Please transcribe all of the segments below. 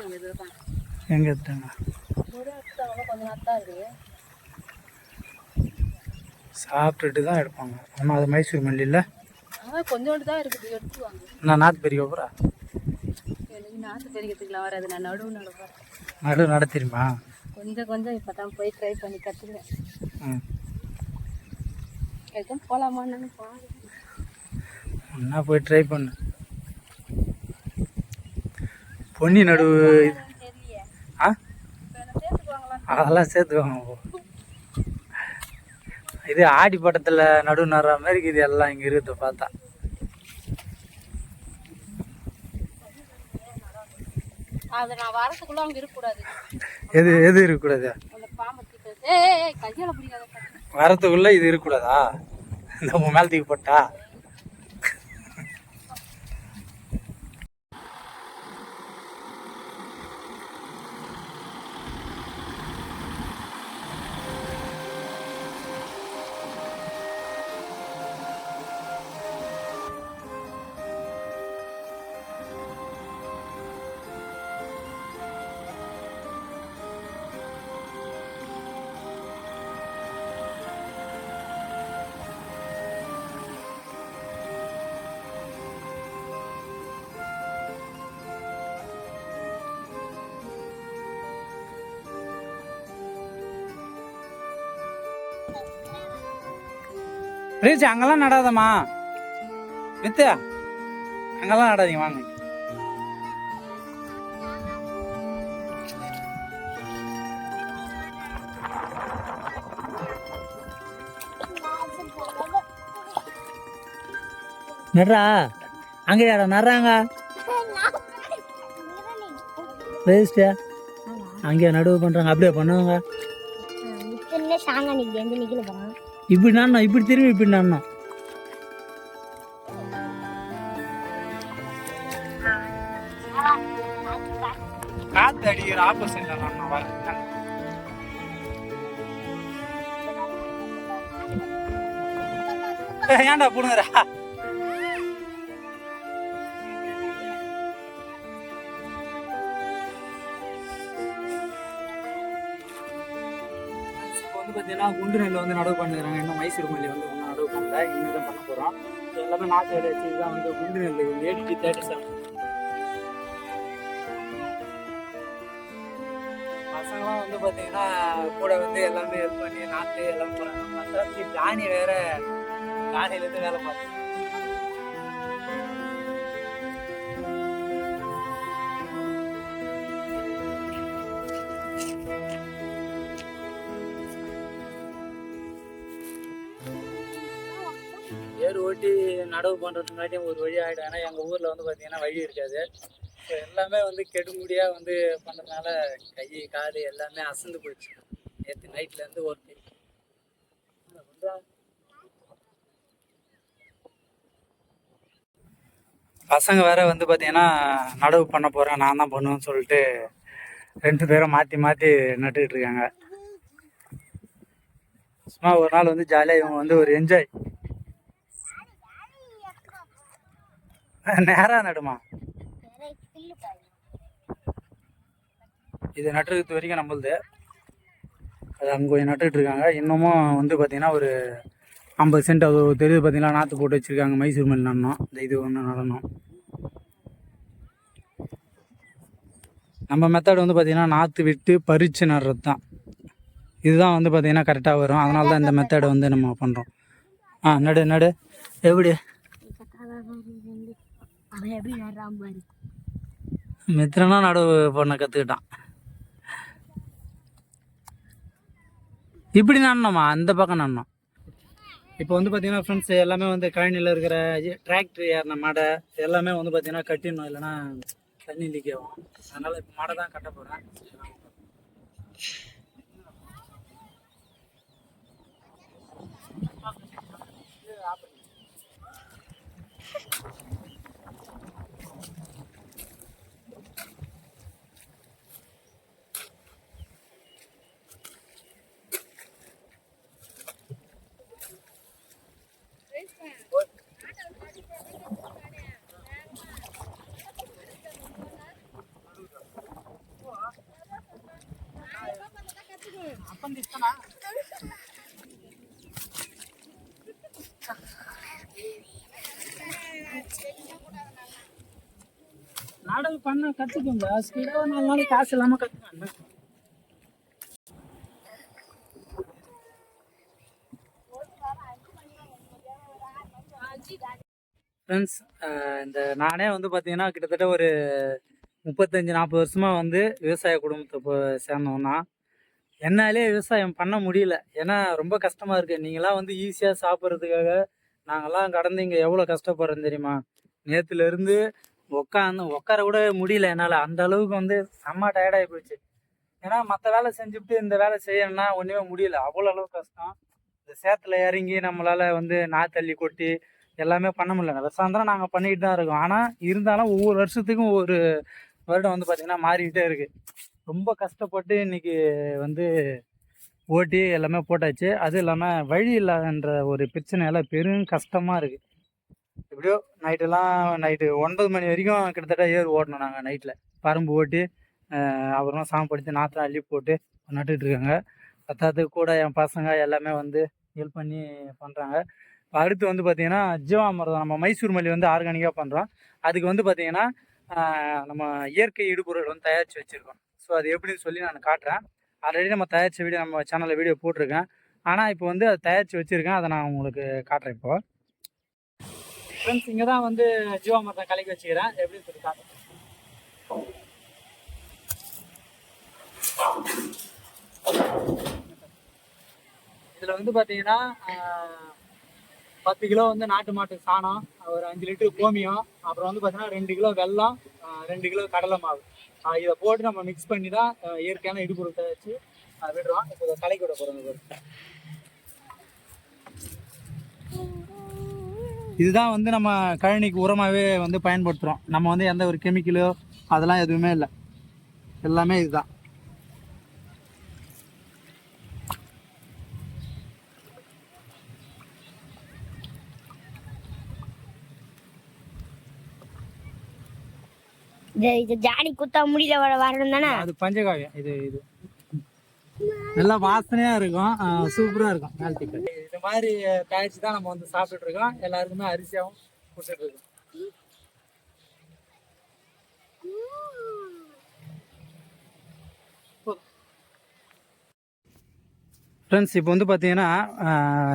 எடுத்தாங்க இதுதான் எங்கே இருக்குது சாப்பிட்டுட்டு தான் எடுப்பாங்க. ஆனால் அது மைசூர் மல்லி இல்லை ஆனால் கொஞ்சோண்டு தான் இருக்குது எடுத்துவாங்க நான் நாற்று பெரிய போகிறா எனக்கு நாற்று பெருக்கிறதுக்குலாம் வராது நான் நடுவு நடுப்பேன் நடு நட தெரியுமா? கொஞ்சம் கொஞ்சம் இப்போ தான் போய் ட்ரை பண்ணி கற்றுக்கிறேன் ம். எதுவும் போகலாமான்னு பாரு. ஒன்றா போய் ட்ரை பண்ணு? பொன்னி நடுவு ஆ? அதெல்லாம் சேர்த்துவாங்க போ இது ஆடி பட்டத்தில் நடு நடுற மாதிரி இது எல்லாம் இங்கே இருக்குது பார்த்தா. எது எது இருக்கக்கூடாது? வரத்துக்குள்ளே இது இருக்கக்கூடாதா? இந்த உன் மேலே தூக்கி போட்டா? ரீச் அங்கெல்லாம் நடாதம்மா. வித்து அங்கெல்லாம் நடாதீங்க வாங்க. நடுறா அங்கே யாரா நடுறாங்க? வேஸ்ட்டு அங்கே நடுவு பண்ணுறாங்க அப்படியே பண்ணுவாங்க. சாங்க நிக்க எந்த நிக்கல போறான். இப்படி நானும் இப்படி திரும்பி இப்படி நானும் காத்து அடிக்கிற ஆப்போசிட்ல நான் வரேன் ஏன்டா புடுங்குறா? வந்து பார்த்தீங்கன்னா குண்டு நெல் வந்து நடவு பண்ணுறாங்க. இன்னும் மைசூர் மல்லி வந்து ஒன்றும் நடவு பண்ணல. இனிமேல் தான் பண்ண போகிறோம் எல்லாமே நாற்று வேலை வச்சு இதுதான் வந்து குண்டு நெல் வந்து ஏடிடி தேர்ட்டி செவன் பசங்களாம் வந்து பார்த்தீங்கன்னா கூட வந்து எல்லாமே ஹெல்ப் பண்ணி நாற்று எல்லாம் போகிறாங்க மற்ற தானி வேற தானியிலேருந்து வேலை பார்த்து ஏர் ஓட்டி நடவு பண்ணுறதுனாட்டியும் ஒரு வழி ஆகிடும் ஏன்னா எங்கள் ஊரில் வந்து பார்த்தீங்கன்னா வழி இருக்காது. ஸோ எல்லாமே வந்து கெடுமுடியாக வந்து பண்ணுறதுனால கை கால் எல்லாமே அசந்து போயிடுச்சு. நேற்று நைட்லேருந்து ஒர்க்கு பசங்க வேற வந்து பார்த்தீங்கன்னா நடவு பண்ண போகிறேன் நான் தான் பண்ணுவேன்னு சொல்லிட்டு ரெண்டு பேரும் மாற்றி மாற்றி நட்டுக்கிட்டு இருக்காங்க. சும்மா ஒரு நாள் வந்து ஜாலியாக இவங்க வந்து ஒரு என்ஜாய் நேராக நடுமா? இது நட்டுறது வரைக்கும் நம்மளுது. அது அங்கே கொஞ்சம் நட்டுட்டு இருக்காங்க இன்னமும் வந்து பார்த்திங்கன்னா ஒரு ஐம்பது சென்ட் அது தெரியுது பார்த்தீங்கன்னா நாற்று போட்டு வச்சுருக்காங்க. மைசூர் மில் நடணும். இந்த இது ஒன்று நடணும். நம்ம மெத்தட் வந்து பார்த்திங்கன்னா நாற்று விட்டு பறித்து நடுறது தான் இதுதான் வந்து பார்த்திங்கன்னா கரெக்டாக வரும். அதனால தான் இந்த மெத்தடை வந்து நம்ம பண்ணுறோம் ஆ நடு நடு. எப்படி? அவன் எப்படி நடுறான் பாரு. மித்திரனா நடவு பண்ண கற்றுக்கிட்டான் இப்படி நடணுமா அந்த பக்கம் நடணும் இப்போ வந்து பார்த்தீங்கன்னா ஃப்ரெண்ட்ஸ் எல்லாமே வந்து கழனியில் இருக்கிற டிராக்டர் ஏறின மடை எல்லாமே வந்து பார்த்தீங்கன்னா கட்டிடணும். இல்லைன்னா தண்ணி லீக் ஆகும். அதனால் இப்போ மடை தான் கட்ட போகிறேன் நாடகம் பண்ண கத்துக்கோங்க. ஸ்பீடா நாலு நாள் காசு இல்லாம கத்துக்கோங்க. ஃப்ரெண்ட்ஸ் இந்த நானே வந்து பார்த்தீங்கன்னா கிட்டத்தட்ட ஒரு முப்பத்தஞ்சு நாற்பது வருஷமாக வந்து விவசாய குடும்பத்தை இப்போ சேர்ந்தோன்னா என்னாலே விவசாயம் பண்ண முடியல. ஏன்னா ரொம்ப கஷ்டமாக இருக்குது நீங்களாம் வந்து ஈஸியாக சாப்பிட்றதுக்காக நாங்கள்லாம் கடந்து இங்கே எவ்வளோ கஷ்டப்படுறோம் தெரியுமா? நேற்றுலேருந்து உட்காந்து உட்கார கூட முடியல என்னால். அந்த அளவுக்கு வந்து செம்ம டயர்டாகி போச்சு. ஏன்னா மற்ற வேலை செஞ்சுட்டு இந்த வேலை செய்யணும்னா ஒன்றுமே முடியல. அவ்வளோ அளவு கஷ்டம். இந்த சேத்துல இறங்கி நம்மளால் வந்து நாத்தள்ளி கொட்டி எல்லாமே பண்ண முடியல. விவசாயம் தான் நாங்கள் பண்ணிக்கிட்டு தான் இருக்கோம். ஆனால் இருந்தாலும் ஒவ்வொரு வருஷத்துக்கும் ஒவ்வொரு வருடம் வந்து பார்த்திங்கன்னா மாறிக்கிட்டே இருக்குது ரொம்ப கஷ்டப்பட்டு இன்றைக்கி வந்து ஓட்டி எல்லாமே போட்டாச்சு. அதுவும் இல்லாமல் வழி இல்லாதன்ற ஒரு பிரச்சனையால் பெரும் கஷ்டமாக இருக்குது எப்படியோ நைட்டெல்லாம் நைட்டு ஒன்பது மணி வரைக்கும் கிட்டத்தட்ட ஏர் ஓட்டணும் நாங்கள் நைட்டில் பரம்பு ஓட்டி அப்புறமா சாம்படுத்தி நாற்றம் அள்ளி போட்டு நட்டுட்ருக்காங்க பத்தாத்துக்கு கூட என் பசங்க எல்லாமே வந்து ஹெல்ப் பண்ணி பண்ணுறாங்க அடுத்து வந்து பார்த்தீங்கன்னா ஜீவாமிர்தம் நம்ம மைசூர் மல்லி வந்து ஆர்கானிக்காக பண்ணுறோம் அதுக்கு வந்து பார்த்தீங்கன்னா நம்ம இயற்கை இடுபொருள் வந்து தயாரித்து வச்சுருக்கோம். ஸோ அது எப்படின்னு சொல்லி நான் காட்டுறேன். ஆல்ரெடி நம்ம தயாரித்த வீடியோ நம்ம சேனலில் வீடியோ போட்டிருக்கேன். ஆனால் இப்போ வந்து அதை தயாரித்து வச்சுருக்கேன். அதை நான் உங்களுக்கு காட்டுறேன் இப்போ. ஃப்ரெண்ட்ஸ் இங்கே தான் வந்து ஜீவாமிர்தம் கலக்கி வச்சுக்கிறேன். எப்படின்னு சொல்லி காட்டுறேன். இதில் வந்து பார்த்தீங்கன்னா பத்து கிலோ வந்து நாட்டு மாட்டு சாணம் ஒரு அஞ்சு லிட்டர் கோமியம் அப்புறம் வந்து பார்த்தீங்கன்னா ரெண்டு கிலோ வெல்லம் ரெண்டு கிலோ கடலை மாவு. இதை போட்டு நம்ம மிக்ஸ் பண்ணி தான் இயற்கையான இடுபொருள் வச்சு விடுறோம். இப்போ இதை கலக்கி விட போகிறோம் இதுதான் வந்து நம்ம கழனிக்கு உரமாகவே வந்து பயன்படுத்துகிறோம் நம்ம வந்து எந்த ஒரு கெமிக்கலோ அதெல்லாம் எதுவுமே இல்லை. எல்லாமே இதுதான். இது ஜாடி குத்தா முடியல வர வரணும் தானே? அது பஞ்சகாவியம். இது இது. நல்லா வாசனையா இருக்கும். சூப்பரா இருக்கும். நாள்திக்கு இது மாதிரி தயாரிச்சு தான் நம்ம வந்து சாப்பிட்டுட்டு இருக்கோம். எல்லாருக்குமே அரிசியாவும் கொடுத்துட்டு இருக்கோம். ஃப்ரெண்ட்ஸ் இப்போ வந்து பார்த்தீங்கன்னா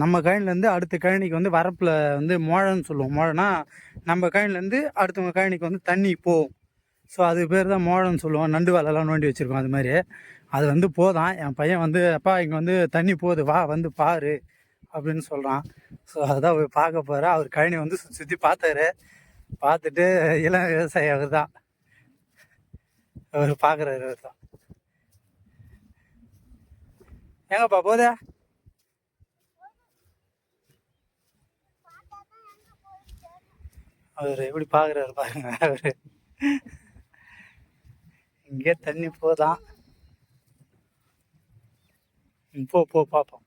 நம்ம கழனிலேருந்து அடுத்த கழனிக்கு வந்து வரப்பில் வந்து மோழன்னு சொல்லுவோம். மோழனா நம்ம கழனிலேருந்து அடுத்தவங்க கழனிக்கு வந்து தண்ணி போகும். ஸோ அது பேர் தான் மோழன்னு சொல்லுவோம். நண்டு வலைலாம் நோண்டி வச்சுருக்கோம் அது மாதிரி. அது வந்து போதான் என் பையன் வந்து அப்பா இங்கே வந்து தண்ணி போகுது. வா வந்து பாரு. அப்படின்னு சொல்கிறான் ஸோ அதுதான் போய் பார்க்க போகிறேன் அவர் கழனி வந்து சுற்றி சுற்றி பார்த்தாரு. பார்த்துட்டு இளம் விவசாயி அவர் தான். அவர் பார்க்குறாரு அவர் தான். எங்கப்பா போதே? அவர் எப்படி பார்க்குறாரு பாருங்க அவர். இங்கே தண்ணி போதான் போ போ பார்ப்போம்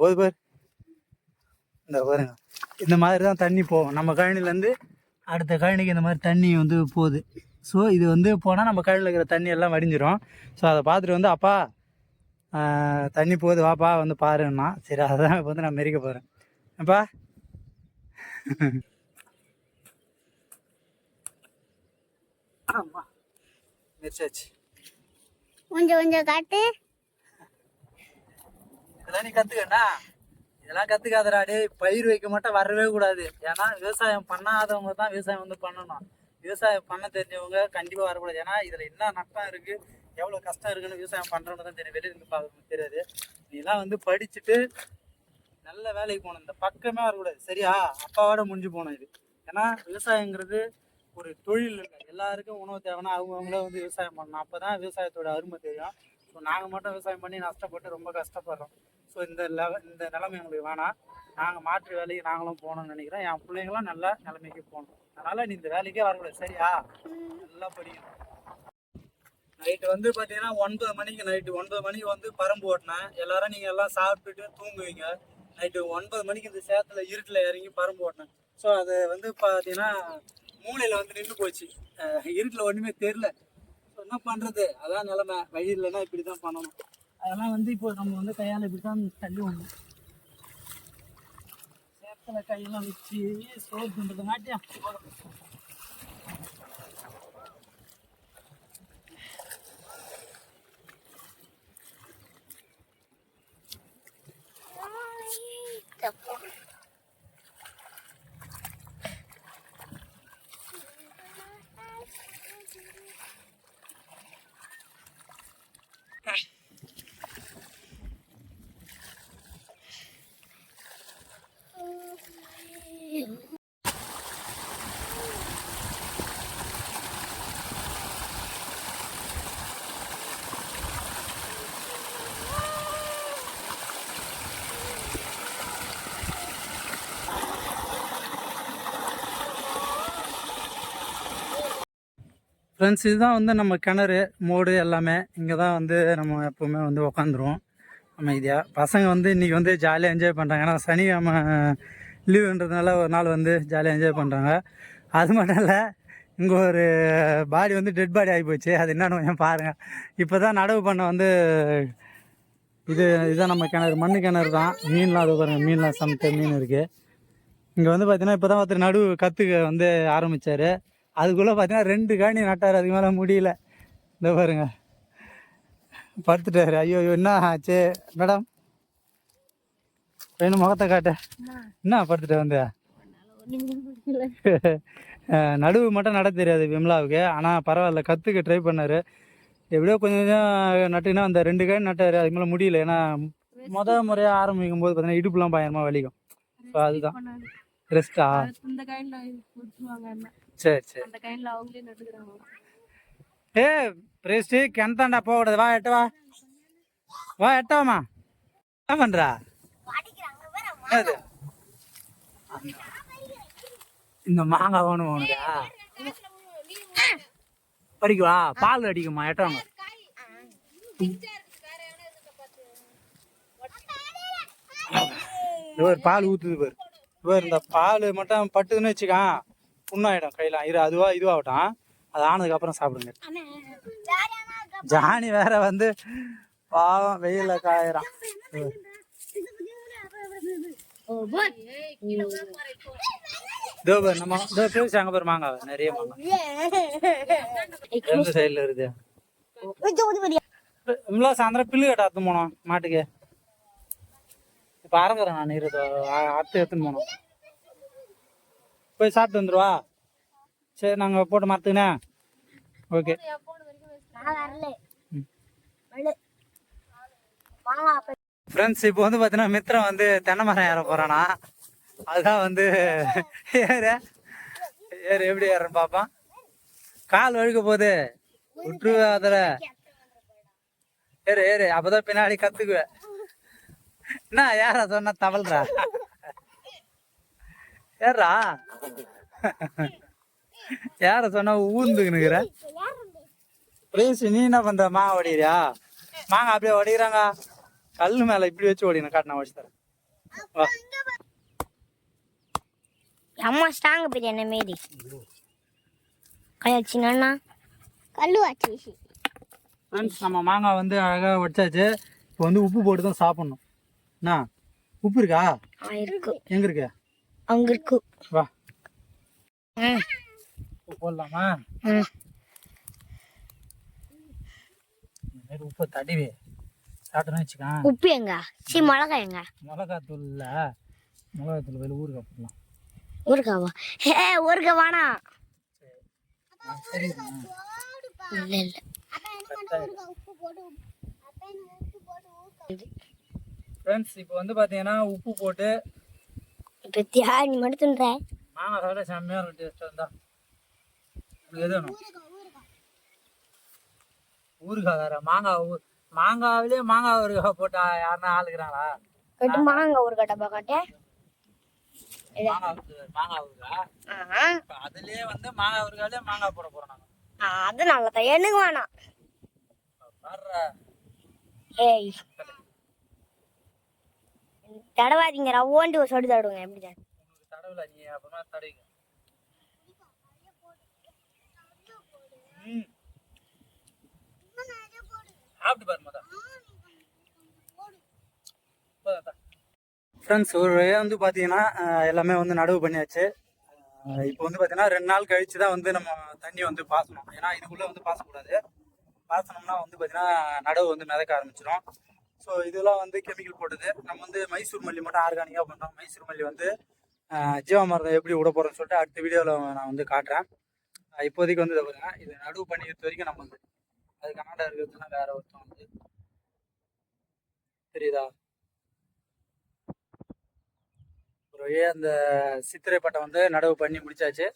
போது பாரு இந்த பாருங்க. இந்த மாதிரி தான் தண்ணி போகும். நம்ம கழனிலேருந்து அடுத்த கழனிக்கு இந்த மாதிரி தண்ணி வந்து போகுது. ஸோ இது வந்து போனால் நம்ம கழனில் இருக்கிற தண்ணி எல்லாம் வடிஞ்சிரும். ஸோ அதை பார்த்துட்டு வந்து அப்பா தண்ணி போகுது. வாப்பா வந்து பாருன்னா சரி அதான் இப்போ வந்து நான் மெரிக்க போகிறேன் அப்பா. ஆமாம் மெரிச்சாச்சு கொஞ்சம் கொஞ்சம் காட்டு. இதெல்லாம் நீ கத்துக்கண்ணா. இதெல்லாம் கத்துக்காதடா டேய். பயிர் வைக்க மட்டும் வரவே கூடாது. ஏன்னா விவசாயம் பண்ணாதவங்க தான் விவசாயம் வந்து பண்ணணும். விவசாயம் பண்ண தெரிஞ்சவங்க கண்டிப்பா வரக்கூடாது. ஏன்னா இதுல என்ன நஷ்டம் இருக்கு எவ்வளவு கஷ்டம் இருக்குன்னு விவசாயம் பண்றவங்க தான் தெரியும் வெளியில இருந்து பார்க்க தெரியாது. நீ எல்லாம் வந்து படிச்சுட்டு நல்ல வேலைக்கு போகணும். இந்த பக்கமே வரக்கூடாது. சரியா? அப்பாவோட முடிஞ்சு போகணும் இது. ஏன்னா விவசாயங்கிறது ஒரு தொழில் இல்லை. எல்லாருக்கும் உணவு தேவைன்னா அவங்கவுங்களே வந்து விவசாயம் பண்ணணும். அப்போ தான் விவசாயத்தோட அருமை தெரியும். ஸோ நாங்கள் மட்டும் விவசாயம் பண்ணி நஷ்டப்பட்டு ரொம்ப கஷ்டப்படுறோம். ஸோ இந்த லெவ இந்த நிலைமை எங்களுக்கு வேணாம். நாங்கள் மாற்று வேலைக்கு நாங்களும் போகணும்னு நினைக்கிறோம். என் பிள்ளைங்களும் நல்ல நிலைமைக்கு போகணும். அதனால் நீ இந்த வேலைக்கே வரக்கூடாது சரியா? நல்லா படிக்கணும் நைட்டு வந்து பார்த்தீங்கன்னா ஒன்பது மணிக்கு நைட்டு ஒன்பது மணிக்கு வந்து பரம்பு ஓட்டினேன். எல்லாரும் நீங்கள் எல்லாம் சாப்பிட்டுட்டு தூங்குவீங்க. நைட்டு ஒன்பது மணிக்கு இந்த சேத்துல இருட்டில் இறங்கி பரம்பு ஓட்டினேன். ஸோ அது வந்து பார்த்தீங்கன்னா மூளையில் வந்து நின்று போச்சு. இருட்டில் ஒன்றுமே தெரில ஸோ என்ன பண்ணுறது அதான் நிலமை. வழி இல்லைன்னா இப்படி தான் பண்ணணும். அதெல்லாம் வந்து இப்போ நம்ம வந்து கையால் இப்படி தான் தள்ளி வந்தோம் சேத்துல கையெல்லாம் வச்சு ஸ்டோர் போகிறோம் ஃப்ரெண்ட்ஸ் இதுதான் வந்து நம்ம கிணறு மோடு எல்லாமே. இங்கே தான் வந்து நம்ம எப்போவுமே வந்து உக்காந்துருவோம். அமைதியாக பசங்க வந்து இன்றைக்கி வந்து ஜாலியாக என்ஜாய் பண்ணுறாங்க ஏன்னா சனிக்கிழமை லீவுன்றதுனால ஒரு நாள் வந்து ஜாலியாக என்ஜாய் பண்ணுறாங்க அது மட்டும் இல்லை இங்கே ஒரு பாடி வந்து டெட் பாடி ஆகி போச்சு. அது என்னன்னு கொஞ்சம் பாருங்கள் இப்போ தான் நடவு பண்ண வந்து இது இதுதான் நம்ம கிணறு. மண்ணு கிணறு தான். மீன்லாம் அது பாருங்கள் மீன்லாம் சமைத்த மீன் இருக்குது இங்கே வந்து பார்த்தீங்கன்னா இப்போ தான் ஒருத்தர் நடுவு கற்றுக்க வந்து ஆரம்பித்தார் அதுக்குள்ளே பார்த்தீங்கன்னா ரெண்டு காணி நட்டார். அதுக்கு மேலே முடியல. இந்த பாருங்க. படுத்துட்டாரு. ஐயோ ஐயோ என்ன ஆச்சு? மேடம் வேணும் முகத்தை காட்ட. என்ன படுத்துட்டு வந்த? நடுவு மட்டும் நட தெரியாது விம்லாவுக்கு. ஆனால் பரவாயில்ல கற்றுக்க ட்ரை பண்ணார். எப்படியோ கொஞ்சம் கொஞ்சம் நட்டுனா அந்த ரெண்டு காய் நட்டார். அதுக்கு மேலே முடியல. ஏன்னா முத முறையாக ஆரம்பிக்கும் போது பார்த்தீங்கன்னா இடுப்புலாம் பயங்கரமாக வலிக்கும். ஸோ அதுதான். ரெஸ்ட்டா சரி சரி. அந்த அவங்களே நட்டுக்கிறாங்க ஏ பிரேஸ்டி கிணத்தாண்டா போகக்கூடாது. வா எட்ட வா. வா எட்டவாமா என்ன பண்றா? இந்த மாங்காய் வேணும் உனக்கா? பறிக்குவா பால் அடிக்குமா? எட்டவங்க ஒரு பால் ஊத்துது பாரு. இவர் இந்த பால் மட்டும் பட்டுதுன்னு வச்சுக்கான் புண்ணாயிடும் கையில. இரு அதுவா இதுவாகட்டும். அது ஆனதுக்கு அப்புறம் சாப்பிடுங்க ஜானி வேற வந்து பாவம் வெயில காயறான். இதோ பாரு நம்ம இதோ பேசி அங்க பாரு மாங்காய் நிறைய மாங்காய். எந்த சைடுல இருக்குது இவ்வளோ சாயந்தரம் பில்லு கட்ட அத்து போனோம் மாட்டுக்கு. இப்போ அறக்குறேன் நான் இருபது அத்து எடுத்துன்னு போனோம். போய் சாப்பிட்டு வந்துருவா. சரி நாங்கள் போட்டு மறத்துக்கினே ஓகே. ஃப்ரெண்ட்ஸ் இப்போ வந்து பார்த்தீங்கன்னா மித்திரம் வந்து தென்னை மரம் ஏற போகிறானா அதுதான் வந்து ஏறு. ஏறு எப்படி ஏறன்னு பார்ப்பான் கால் வழுக்க போகுது. விட்டுரு அதில். ஏறு ஏறு. அப்போதான் பின்னாடி கற்றுக்குவேன் என்ன யாரா சொன்னா? தவழ்றா ஏறா யார சொன்னா ஊந்துக்குனுக்குற? பிரேஸ் நீ என்ன பண்ற? மாங்காய் ஒடிக்கிறியா மாங்காய் அப்படியே ஒடிக்கிறாங்க கல்லு மேல இப்படி வச்சு ஓடின காட்டு நான் வச்சு தரேன். அம்மா ஸ்ட்ராங் பெரிய என்ன மாரி? கழிச்சுனா கல்லு ஆச்சு ஃப்ரெண்ட்ஸ் நம்ம மாங்காய் வந்து அழகாக வச்சாச்சு. இப்போ வந்து உப்பு போட்டு தான் சாப்பிட்ணும். என்ன உப்பு இருக்கா? இருக்கு. எங்க இருக்கு? அங்க இருக்கு. வா. போடலாமா? உப்பை தடவி சாப்பிட்டோன்னு வச்சுக்கான் உப்பு எங்க? சி மிளகா எங்க? மிளகாத்தூள்ல மிளகாத்தூள் வெளில ஊறுகாய் போடலாம். ஊருக்காவா ஏ ஊருக்கா வேணாம் சரி இல்ல இல்ல. ஃப்ரெண்ட்ஸ் இப்போ வந்து பார்த்தீங்கன்னா உப்பு போட்டு பத்தியா நீ மட்டும் தின்ற. மாங்காய் சாப்பிட செம்மையாக இருக்கும் டேஸ்ட்டாக இருந்தா. உங்களுக்கு எது வேணும்? ஊறுகாய் வேற மாங்காய் ஊ மாங்காவிலே மாங்காய் ஊறுகாய் போட்டா யாருன்னா ஆளுக்குறாங்களா? கட்டு மாங்க ஒரு கட்டப்பா காட்டே மாங்காய் ஊறு- மாங்காய் ஊறுகாய். அதுலயே வந்து மாங்காய் ஊறுகாயிலே மாங்காய் போட நாங்கள் அது நல்லதா எனக்கு வேணாம். ஏய். தடவாதீங்க ரவ்வோண்டி ஒரு சொடி தடுங்க எப்படி தடவுல நீ அப்புறமா தடவிக்க ம். சாப்பிட்டு பாரு மொதல் ஃப்ரெண்ட்ஸ் ஒரு வந்து பார்த்தீங்கன்னா எல்லாமே வந்து நடவு பண்ணியாச்சு. இப்போ வந்து பார்த்தீங்கன்னா ரெண்டு நாள் கழிச்சு தான் வந்து நம்ம தண்ணி வந்து பாசணும். ஏன்னா இதுக்குள்ளே வந்து பாசக்கூடாது. பாசனம்னா வந்து பார்த்தீங்கன்னா நடவு வந்து மிதக்க ஆரம்பிச்சிடும் ஸோ இதெல்லாம் வந்து கெமிக்கல் போட்டது. நம்ம வந்து மைசூர் மல்லி மட்டும் ஆர்கானிக்காக பண்ணுறோம் மைசூர் மல்லி வந்து அஹ், எப்படி விட போகிறோம்னு சொல்லிட்டு அடுத்த வீடியோவில் நான் வந்து காட்டுறேன். இப்போதைக்கு வந்து இதை பாருங்க. இது நடவு பண்ணிக்கிறது வரைக்கும் நம்ம வந்து அது கனடா இருக்கிறதுனா வேற ஒருத்தன் வந்து தெரியுதா? ஒரு வழியாக அந்த சித்திரை பட்டம் வந்து நடவு பண்ணி முடிச்சாச்சு.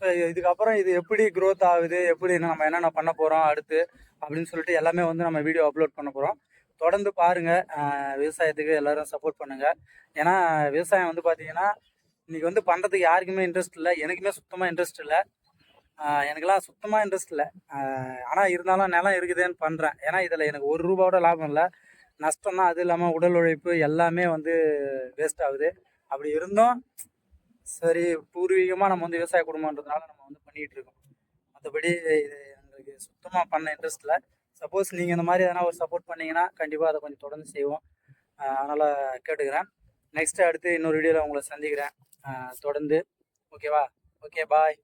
ஸோ இதுக்கப்புறம் இது எப்படி க்ரோத் ஆகுது? எப்படி நம்ம என்னென்ன பண்ண போகிறோம் அடுத்து? அப்படின்னு சொல்லிட்டு எல்லாமே வந்து நம்ம வீடியோ அப்லோட் பண்ண போகிறோம் தொடர்ந்து பாருங்கள் விவசாயத்துக்கு எல்லாரும் சப்போர்ட் பண்ணுங்கள் ஏன்னா விவசாயம் வந்து பார்த்தீங்கன்னா இன்றைக்கி வந்து பண்ணுறதுக்கு யாருக்குமே இன்ட்ரெஸ்ட் இல்லை. எனக்குமே சுத்தமாக இன்ட்ரெஸ்ட் இல்லை. எனக்கெல்லாம் சுத்தமாக இன்ட்ரெஸ்ட் இல்லை. ஆனால் இருந்தாலும் நிலம் இருக்குதேன்னு பண்ணுறேன் ஏன்னா இதில் எனக்கு ஒரு ரூபாவோட லாபம் இல்லை. நஷ்டம் தான் அது இல்லாமல் உடல் உழைப்பு எல்லாமே வந்து வேஸ்ட் ஆகுது. அப்படி இருந்தும் சரி பூர்வீகமாக நம்ம வந்து விவசாய குடும்பன்றதுனால நம்ம வந்து பண்ணிகிட்டு இருக்கோம். மற்றபடி இது எங்களுக்கு சுத்தமாக பண்ண இன்ட்ரெஸ்ட் இல்லை. சப்போஸ் நீங்கள் இந்த மாதிரி எதனா ஒரு சப்போர்ட் பண்ணீங்கன்னா கண்டிப்பாக அதை கொஞ்சம் தொடர்ந்து செய்வோம். அதனால் கேட்டுக்கிறேன். நெக்ஸ்ட்டு அடுத்து இன்னொரு வீடியோவில் உங்களை சந்திக்கிறேன். தொடர்ந்து. ஓகேவா ஓகே பாய்